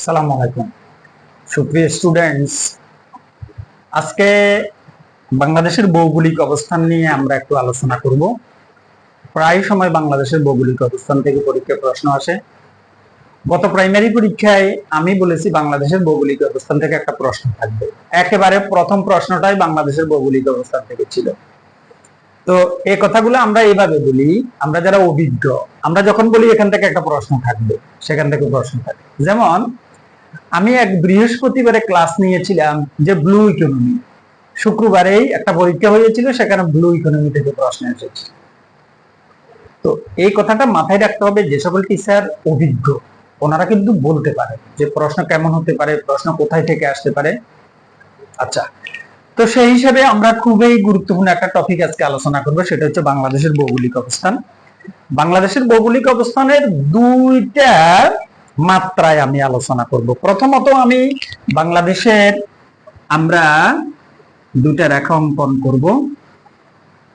আসসালামু আলাইকুম। সুপ্রিয় স্টুডেন্টস আজকে বাংলাদেশের ভৌগোলিক অবস্থান নিয়ে আমরা একটু আলোচনা করব। প্রায় সময় বাংলাদেশের ভৌগোলিক অবস্থান থেকে পরীক্ষায় প্রশ্ন আসে। গত প্রাইমারি পরীক্ষায় আমি বলেছি বাংলাদেশের ভৌগোলিক অবস্থান থেকে একটা প্রশ্ন থাকবে। একেবারে প্রথম প্রশ্নটাই বাংলাদেশের ভৌগোলিক অবস্থান থেকে ছিল। তো এই কথাগুলো আমরা এইভাবে বলি, আমরা যারা অভিজ্ঞ, আমরা যখন বলি এখান থেকে একটা প্রশ্ন থাকবে, সেখান থেকে প্রশ্ন থাকবে যেমন আমি এক বৃহস্পতিবারে ক্লাস নিয়েছিলাম যে ব্লু ইকোনমি শুক্রবারেই একটা পরীক্ষা হয়েছিল, সেখানে ব্লু ইকোনমি থেকে প্রশ্ন এসেছে। তো এই কথাটা মাথায় রাখতে হবে, যে সকল টিচার অভিজ্ঞ, ওনারা কিন্তু বলতে পারে যে প্রশ্ন কেমন হতে পারে, প্রশ্ন কোথায় থেকে আসতে পারে। আচ্ছা তো সেই হিসেবে আমরা খুবই গুরুত্বপূর্ণ একটা টপিক আজকে আলোচনা করব, সেটা হচ্ছে বাংলাদেশের ভৌগোলিক অবস্থান। বাংলাদেশের ভৌগোলিক অবস্থানের দুইটা মাত্রায় আমি আলোচনা করব। প্রথমত আমি বাংলাদেশের আমরা দুটা রেখা অঙ্কন করব।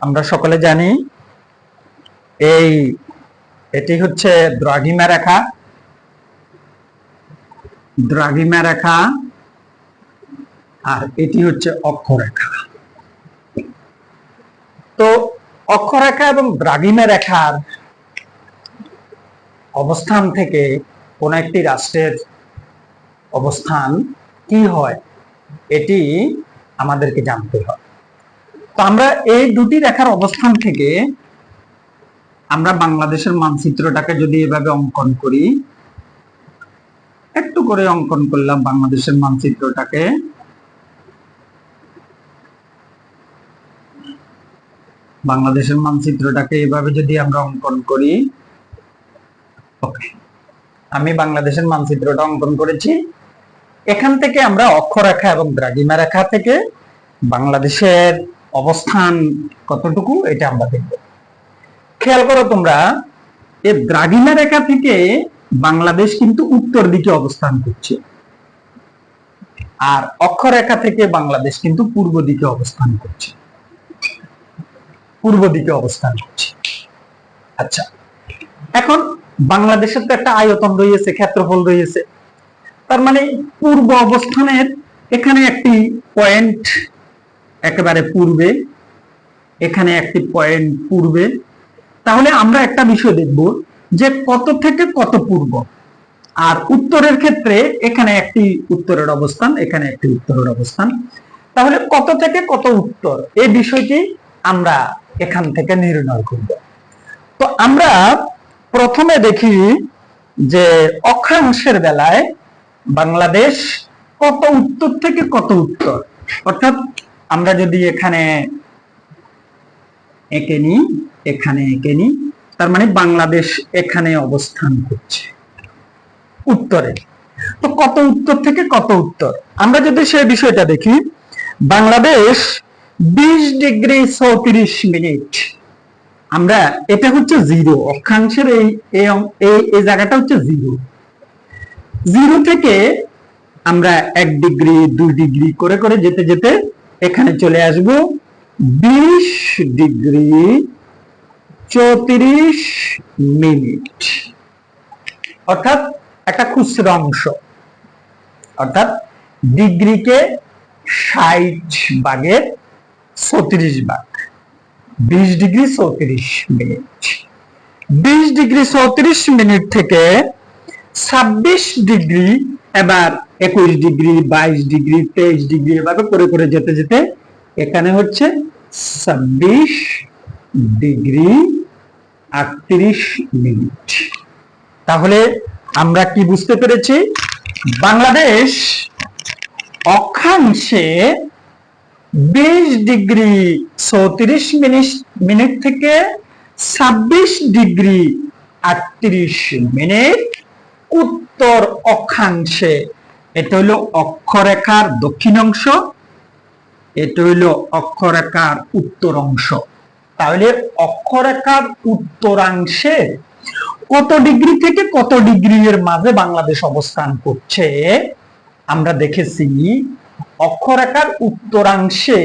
আমরা সকলে জানি এই এটি হচ্ছে দ্রাঘিমা রেখা। দ্রাঘিমা রেখা আর এটি হচ্ছে অক্ষরেখা তো অক্ষরেখা এবং দ্রাঘিমা রেখার অবস্থান থেকে কোন একটি রাষ্ট্রের অবস্থান কি হয়, এটি আমাদেরকে জানতে হয় তো আমরা এই দুটি রেখার অবস্থান থেকে আমরা বাংলাদেশের মানচিত্রটাকে যদি এভাবে অঙ্কন করি, একটু করে অঙ্কন করলাম বাংলাদেশের মানচিত্রটাকে। বাংলাদেশের মানচিত্রটাকে এভাবে যদি আমরা অঙ্কন করি, ওকে। আমি বাংলাদেশের মানচিত্রটা অঙ্কন করেছি। এখান থেকে আমরা অক্ষরেখা এবং দ্রাঘিমা রেখা থেকে বাংলাদেশের অবস্থান কতটুকু, এটা আমরা দেখব। খেয়াল করো তোমরা এই দ্রাঘিমা রেখা থেকে বাংলাদেশ কিন্তু উত্তর দিকে অবস্থান করছে। আর অক্ষরেখা থেকে বাংলাদেশ কিন্তু পূর্ব দিকে অবস্থান করছে। পূর্ব দিকে অবস্থান করছে। আচ্ছা এখন বাংলাদেশের তো একটা আয়তন রয়েছে, ক্ষেত্রফল রয়েছে। তার মানে পূর্ব অবস্থানের এখানে একটি পয়েন্ট একেবারে পূর্বে, এখানে একটি পয়েন্ট পূর্বে। তাহলে আমরা একটা বিষয় দেখব যে কত থেকে কত পূর্ব। আর উত্তরের ক্ষেত্রে এখানে একটি উত্তরের অবস্থান, এখানে একটি উত্তরের অবস্থান। তাহলে কত থেকে কত উত্তর? এই বিষয়টি আমরা এখান থেকে নির্ণয় করব। তো আমরা প্রথমে দেখি যে অক্ষাংশের বেলায় বাংলাদেশ কত উত্তর থেকে কত উত্তর? অর্থাৎ আমরা যদি এখানে এঁকে নিই, এখানে এঁকে নিই, তার মানে বাংলাদেশ এখানে অবস্থান করছে। উত্তরে। তো কত উত্তর থেকে কত উত্তর? আমরা যদি সেই বিষয়টা দেখি, বাংলাদেশ বিশ ডিগ্রি চৌত্রিশ মিনিট আমরা, এটা হচ্ছে জিরো অক্ষাংশের এই এই এই জায়গাটা হচ্ছে জিরো জিরো থেকে আমরা এক ডিগ্রি দুই ডিগ্রি করে করে যেতে যেতে এখানে চলে আসব। বিশ ডিগ্রি চৌত্রিশ মিনিট অর্থাৎ একটা খুচরা অংশ। অর্থাৎ ডিগ্রিকে ষাট ভাগের ছত্রিশ ভাগ। বিশ ডিগ্রি চৌত্রিশ মিনিট। বিশ ডিগ্রি চৌত্রিশ মিনিট থেকে ছাব্বিশ ডিগ্রি, এবার একুশ ডিগ্রি, বাইশ ডিগ্রি, তেইশ ডিগ্রি, এভাবে করে করে যেতে যেতে এখানে হচ্ছে ছাব্বিশ ডিগ্রি আটত্রিশ মিনিট। তাহলে আমরা কি বুঝতে পেরেছি? বাংলাদেশ অক্ষাংশে বিশ ডিগ্রি চৌত্রিশ মিনিট মিনিট থেকে ছাব্বিশ ডিগ্রি আটত্রিশ মিনিট উত্তর অক্ষাংশে। এটা হলো অক্ষরেখার দক্ষিণ অংশ, এটা হইল অক্ষরেখার উত্তর অংশ। তাহলে অক্ষরেখার উত্তরাংশে কত ডিগ্রি থেকে কত ডিগ্রি এর মাঝে বাংলাদেশ অবস্থান করছে? আমরা দেখেছি অক্ষরেখার উত্তরাংশে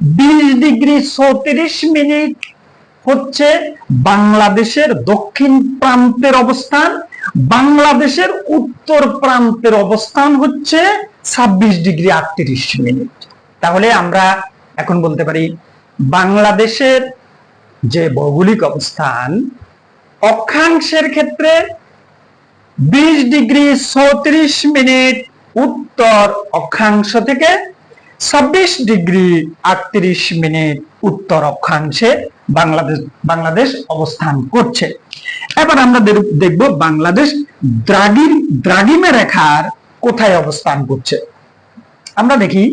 বিশ ডিগ্রি চৌত্রিশ মিনিট হচ্ছে বাংলাদেশের দক্ষিণ প্রান্তের অবস্থান, বাংলাদেশের উত্তর প্রান্তের অবস্থান হচ্ছে ছাব্বিশ ডিগ্রি আটত্রিশ মিনিট। তাহলে আমরা এখন বলতে পারি, বাংলাদেশের যে ভৌগোলিক অবস্থান, অক্ষাংশের ক্ষেত্রে বিশ ডিগ্রি চৌত্রিশ মিনিট উত্তর অক্ষাংশ থেকে ছাব্বিশ ডিগ্রি আটত্রিশ মিনিট উত্তর অক্ষাংশে বাংলাদেশ বাংলাদেশ অবস্থান করছে। এবার আমরা দেখব বাংলাদেশ দ্রাগিম দ্রাগিমা রেখার কোথায় অবস্থান করছে। আমরা দেখি,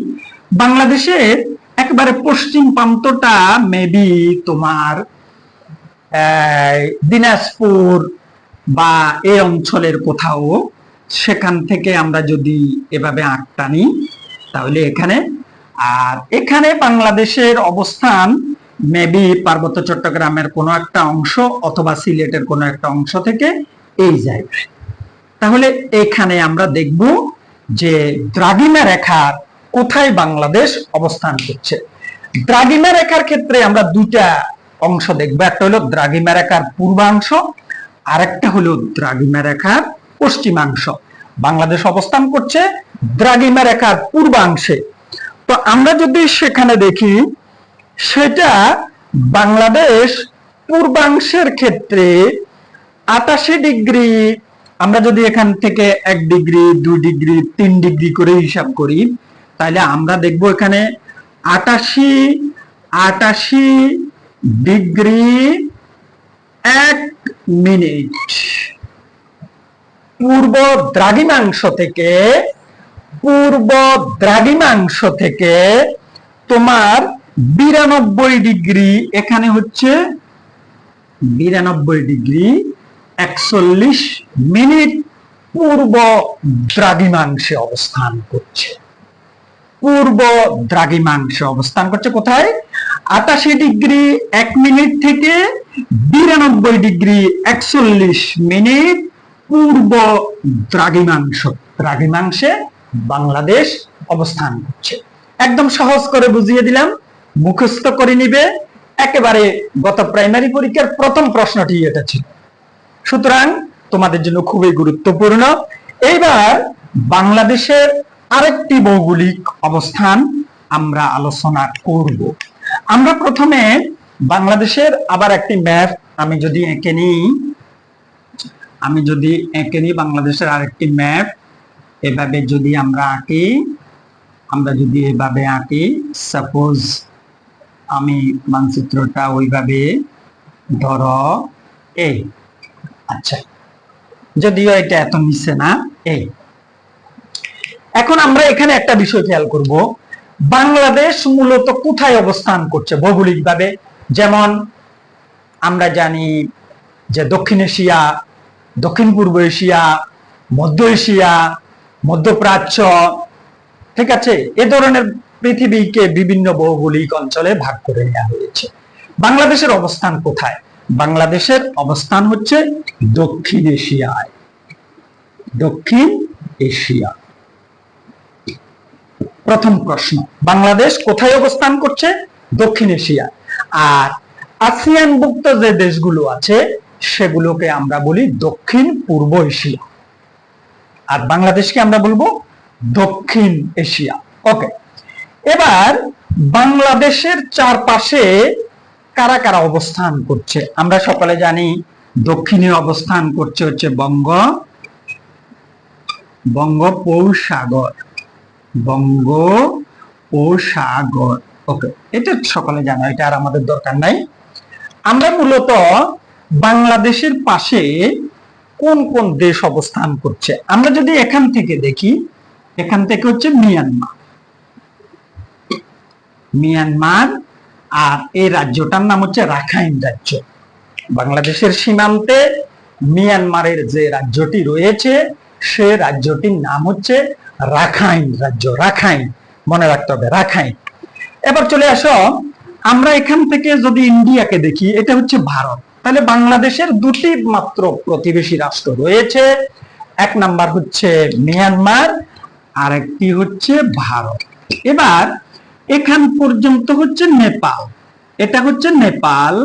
বাংলাদেশের একেবারে পশ্চিম প্রান্তটা মেবি তোমার দিনাজপুর বা এই অঞ্চলের কোথাও সেখান থেকে আমরা যদি এভাবে আঁকটা নিই তাহলে এখানে, আর এখানে বাংলাদেশের অবস্থান মেবি পার্বত্য চট্টগ্রামের কোনো একটা অংশ অথবা সিলেটের কোনো একটা অংশ থেকে এই জায়গায়। তাহলে এখানে আমরা দেখব যে দ্রাঘিমা রেখার কোথায় বাংলাদেশ অবস্থান করছে। দ্রাঘিমা রেখার ক্ষেত্রে আমরা দুইটা অংশ দেখব। একটা হলো দ্রাঘিমা রেখার পূর্বাংশ, আরেকটা হলো দ্রাঘিমা রেখার পশ্চিমাংশ বাংলাদেশ অবস্থান করছে দ্রাঘিমা রেখার পূর্বাংশে। তো আমরা যদি সেখানে দেখি, সেটা বাংলাদেশ পূর্বাংশের ক্ষেত্রে আটাশি ডিগ্রি, আমরা যদি এখান থেকে এক ডিগ্রি, দুই ডিগ্রি, তিন ডিগ্রি করে হিসাব করি, তাহলে আমরা দেখব এখানে আটাশি আটাশি ডিগ্রি এক মিনিট। পূর্ব দ্রাঘিমাংশ থেকে, পূর্ব দ্রাঘিমাংশ থেকে তোমার বিরানব্বই ডিগ্রি, এখানে হচ্ছে বিরানব্বই ডিগ্রি একচল্লিশ মিনিট পূর্ব দ্রাঘিমাংশে অবস্থান করছে। পূর্ব দ্রাঘিমাংশে অবস্থান করছে কোথায়? আটাশি ডিগ্রি এক মিনিট থেকে বিরানব্বই ডিগ্রি একচল্লিশ মিনিট পূর্ব দ্রাঘিমাংশ। দ্রাঘিমাংশে বাংলাদেশ অবস্থান করছে। একদম সহজ করে বুঝিয়ে দিলাম, মুখস্থ করে নিবে। একেবারে গত প্রাইমারি পরীক্ষার প্রথম প্রশ্নটি এটা ছিল। সুতরাং তোমাদের জন্য খুবই গুরুত্বপূর্ণ। এইবার বাংলাদেশের আরেকটি ভৌগোলিক অবস্থান আমরা আলোচনা করব। আমরা প্রথমে বাংলাদেশের আবার একটি ম্যাপ আমি যদি এঁকে নিই। আমি যদি এঁকে নিই বাংলাদেশের আরেকটি ম্যাপ, এভাবে যদি আমরা আঁকি, আমরা যদি এভাবে আঁকি সাপোজ আমি মানচিত্রটা ওইভাবে ধরো এ আচ্ছা। যদিও এটা এত নিচ্ছে না এ এখন আমরা এখানে একটা বিষয় খেয়াল করব, বাংলাদেশ মূলত কোথায় অবস্থান করছে ভৌগোলিকভাবে? যেমন আমরা জানি যে দক্ষিণ এশিয়া দক্ষিণ পূর্ব এশিয়া, মধ্য এশিয়া, মধ্যপ্রাচ্য, ঠিক আছে? এ ধরনের পৃথিবীকে বিভিন্ন ভৌগোলিক অঞ্চলে ভাগ করে নেওয়া হয়েছে। বাংলাদেশের অবস্থান কোথায়? বাংলাদেশের অবস্থান হচ্ছে দক্ষিণ এশিয়ায়। দক্ষিণ এশিয়া। প্রথম প্রশ্ন, বাংলাদেশ কোথায় অবস্থান করছে? দক্ষিণ এশিয়া আর আসিয়ান আসিয়ানভুক্ত যে দেশগুলো আছে সেগুলোকে আমরা বলি দক্ষিণ পূর্ব এশিয়া। আর বাংলাদেশকে আমরা বলব দক্ষিণ এশিয়া। ওকে, এবার বাংলাদেশের চারপাশে কারা কারা অবস্থান করছে? আমরা সকলে জানি দক্ষিণে অবস্থান করছে হচ্ছে বঙ্গ, বঙ্গোপসাগর বঙ্গোপসাগর। ওকে, এটা সকলে জানো, এটা আর আমাদের দরকার নাই। আমরা মূলত বাংলাদেশের পাশে কোন কোন দেশ অবস্থান করছে? আমরা যদি এখান থেকে দেখি, এখান থেকে হচ্ছে মিয়ানমার। মিয়ানমার আর এই রাজ্যটার নাম হচ্ছে রাখাইন রাজ্য। বাংলাদেশের সীমান্তে মিয়ানমারের যে রাজ্যটি রয়েছে, সে রাজ্যটির নাম হচ্ছে রাখাইন রাজ্য। রাখাইন, মনে রাখতে হবে, রাখাইন। এবার চলে আসো, আমরা এখান থেকে যদি ইন্ডিয়াকে দেখি, এটা হচ্ছে ভারত। তাহলে বাংলাদেশের দুটি মাত্র প্রতিবেশী রাষ্ট্র রয়েছে। এক নাম্বার হচ্ছে মিয়ানমার আর একটি হচ্ছে ভারত। এবার এখান পর্যন্ত হচ্ছে নেপাল। এটা হচ্ছে নেপাল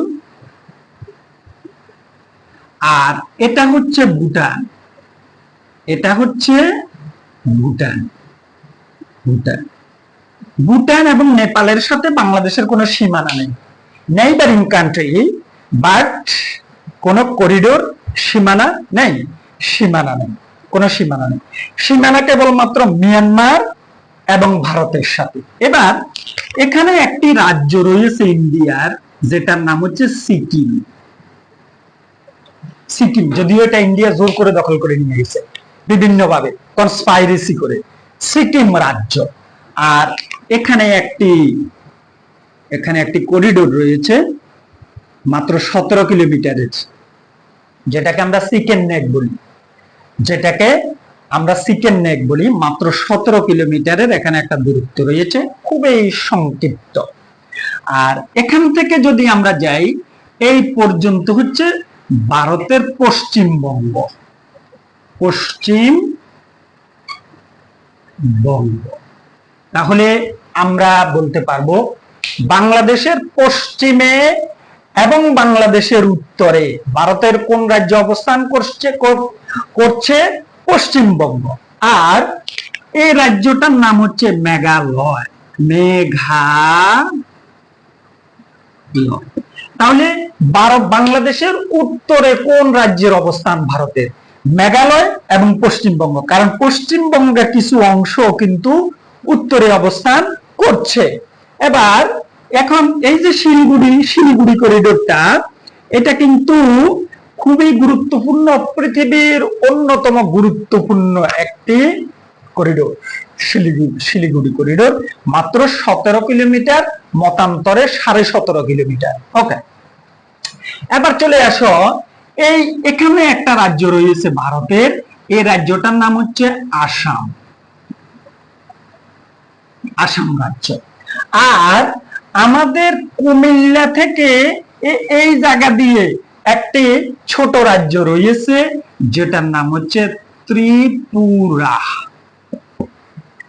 আর এটা হচ্ছে ভুটান। এটা হচ্ছে ভুটান। ভুটান। ভুটান এবং নেপালের সাথে বাংলাদেশের কোনো সীমানা নেই। নেইবারিং কান্ট্রি বাট কোন করিডোর সীমানা নেই সীমানা নেই, কোনো সীমানা নেই। সীমানা কেবলমাত্র মিয়ানমার এবং ভারতের সাথে। এবার এখানে একটি রাজ্য রয়েছে ইন্ডিয়ার, যেটার নাম হচ্ছে সিকিম। সিকিম, যদিও এটা ইন্ডিয়া জোর করে দখল করে নিয়ে গেছে বিভিন্ন ভাবে কনস্পাইরেসি করে। সিকিম রাজ্য। আর এখানে একটি এখানে একটি করিডোর রয়েছে মাত্র সতেরো কিলোমিটারের যেটাকে আমরা সিকেন নেক বলি। যেটাকে আমরা সিকেন নেক বলি, মাত্র সতেরো কিলোমিটারের এখানে একটা দূরত্ব রয়েছে, খুবই সংক্ষিপ্ত। আর এখান থেকে যদি আমরা যাই, এই পর্যন্ত হচ্ছে ভারতের পশ্চিমবঙ্গ। পশ্চিম বঙ্গ। তাহলে আমরা বলতে পারব, বাংলাদেশের পশ্চিমে এবং বাংলাদেশের উত্তরে ভারতের কোন রাজ্য অবস্থান করছে করছে পশ্চিমবঙ্গ। আর এই রাজ্যটার নাম হচ্ছে মেঘালয়। মেঘালয়। তাহলে ভারত, বাংলাদেশের উত্তরে কোন রাজ্যের অবস্থান ভারতের? মেঘালয় এবং পশ্চিমবঙ্গ। কারণ পশ্চিমবঙ্গের কিছু অংশ কিন্তু উত্তরে অবস্থান করছে। এবার এখন এই যে শিলিগুড়ি শিলিগুড়ি করিডোরটা, এটা কিন্তু খুবই গুরুত্বপূর্ণ, পৃথিবীর অন্যতম গুরুত্বপূর্ণ একটি করিডোর শিলিগুড়ি শিলিগুড়ি করিডোর, মাত্র সতেরো কিলোমিটার, মতান্তরে সাড়ে সতেরো কিলোমিটার ওকে এবার চলে আসো, এই এখানে একটা রাজ্য রয়েছে ভারতের, এই রাজ্যটার নাম হচ্ছে আসাম আসাম রাজ্য। আর আমাদের কুমিল্লা থেকে এই জায়গা দিয়ে একটি ছোট রাজ্য রয়েছে, যেটার নাম হচ্ছে ত্রিপুরা।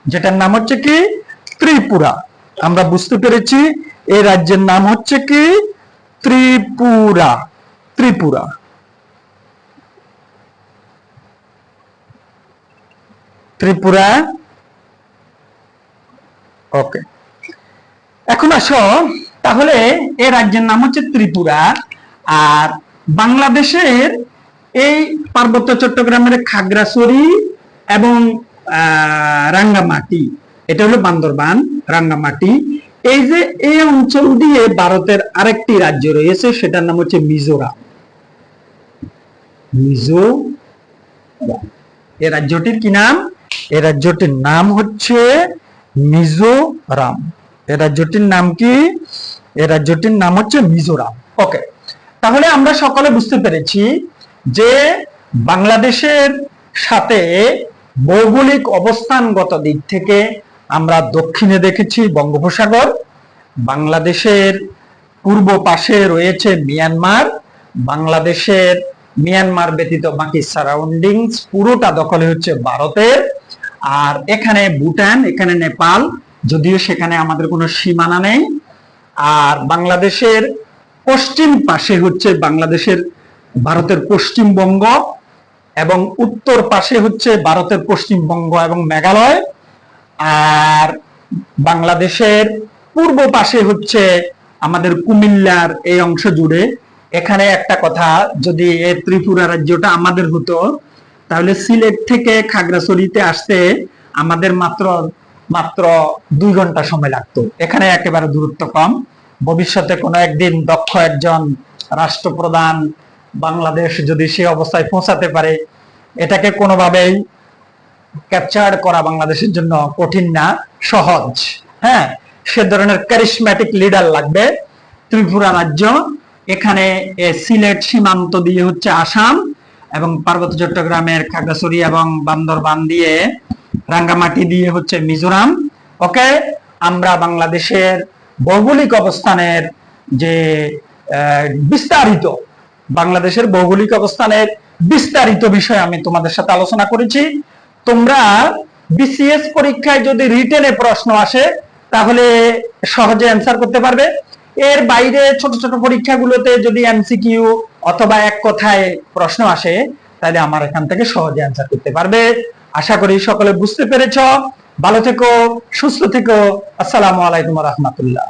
যেটার নাম হচ্ছে কি? ত্রিপুরা। আমরা বুঝতে পেরেছি এই রাজ্যের নাম হচ্ছে কি? ত্রিপুরা। ত্রিপুরা। ত্রিপুরা। ওকে। এখন আসো, তাহলে এই রাজ্যের নাম হচ্ছে ত্রিপুরা, আর বাংলাদেশের এই পার্বত্য চট্টগ্রামের খাগড়াছড়ি এবং রাঙ্গামাটি, এটা হলো বান্দরবান, রাঙ্গামাটি। এই যে এই অঞ্চল দিয়ে ভারতের আরেকটি রাজ্য রয়েছে, সেটার নাম হচ্ছে মিজোরাম। মিজো এই রাজ্যটির কি নাম? এই রাজ্যটির নাম হচ্ছে মিজোরাম। এই রাজ্যটির নাম কি? এই রাজ্যটির নাম হচ্ছে মিজোরাম। ওকে তাহলে আমরা সকলে বুঝতে পেরেছি যে বাংলাদেশের সাথে ভৌগোলিক অবস্থানগত দিক থেকে আমরা দক্ষিণে দেখেছি বঙ্গোপসাগর, বাংলাদেশের পূর্ব পাশে রয়েছে মিয়ানমার, বাংলাদেশের মিয়ানমার ব্যতীত বাকি সারাউন্ডিংস পুরোটা দখলে হচ্ছে ভারতের, আর এখানে ভুটান, এখানে নেপাল যদিও সেখানে আমাদের কোনো সীমানা নেই, আর বাংলাদেশের পশ্চিম পাশে হচ্ছে বাংলাদেশের, ভারতের পশ্চিমবঙ্গ এবং উত্তর পাশে হচ্ছে ভারতের পশ্চিমবঙ্গ এবং মেঘালয়, আর বাংলাদেশের পূর্ব পাশে হচ্ছে আমাদের কুমিল্লার এই অংশ জুড়ে। এখানে একটা কথা, যদি এই ত্রিপুরা রাজ্যটা আমাদের হতো, তাহলে সিলেট থেকে খাগড়াছড়িতে আসতে আমাদের মাত্র মাত্র দুই ঘণ্টা সময় লাগতো। এখানে একেবারে দূরত্ব কম। ভবিষ্যতে কোনো একদিন দক্ষ একজন রাষ্ট্রপ্রধান বাংলাদেশ যদি সে অবস্থায় পৌঁছাতে পারে, এটাকে কোনোভাবেই ক্যাপচার করা বাংলাদেশের জন্য কঠিন না, সহজ। হ্যাঁ সে ধরনের ক্যারিসম্যাটিক লিডার লাগবে। ত্রিপুরা রাজ্য, এখানে সিলেট সীমান্ত দিয়ে হচ্ছে আসাম এবং পার্বত্য চট্টগ্রামের খাগড়াছড়ি এবং বান্দরবান দিয়ে রাঙ্গামাটি দিয়ে হচ্ছে মিজোরাম। ওকে, আমরা বাংলাদেশের ভৌগোলিক অবস্থানের যে বিস্তারিত, বাংলাদেশের ভৌগোলিক অবস্থানের বিস্তারিত বিষয় আমি তোমাদের সাথে আলোচনা করেছি। তোমরা বিসিএস পরীক্ষায় যদি রিটেনে প্রশ্ন আসে, তাহলে সহজে অ্যান্সার করতে পারবে। এর বাইরে ছোট ছোট পরীক্ষাগুলোতে যদি এমসিকিউ অথবা এক কথায় প্রশ্ন আসে, তাহলে আমার এখান থেকে সহজে অ্যান্সার করতে পারবে। আশা করি সকলে বুঝতে পেরেছ। ভালো থেকো, সুস্থ থেকো। আসসালামু আলাইকুম রহমতুল্লাহ।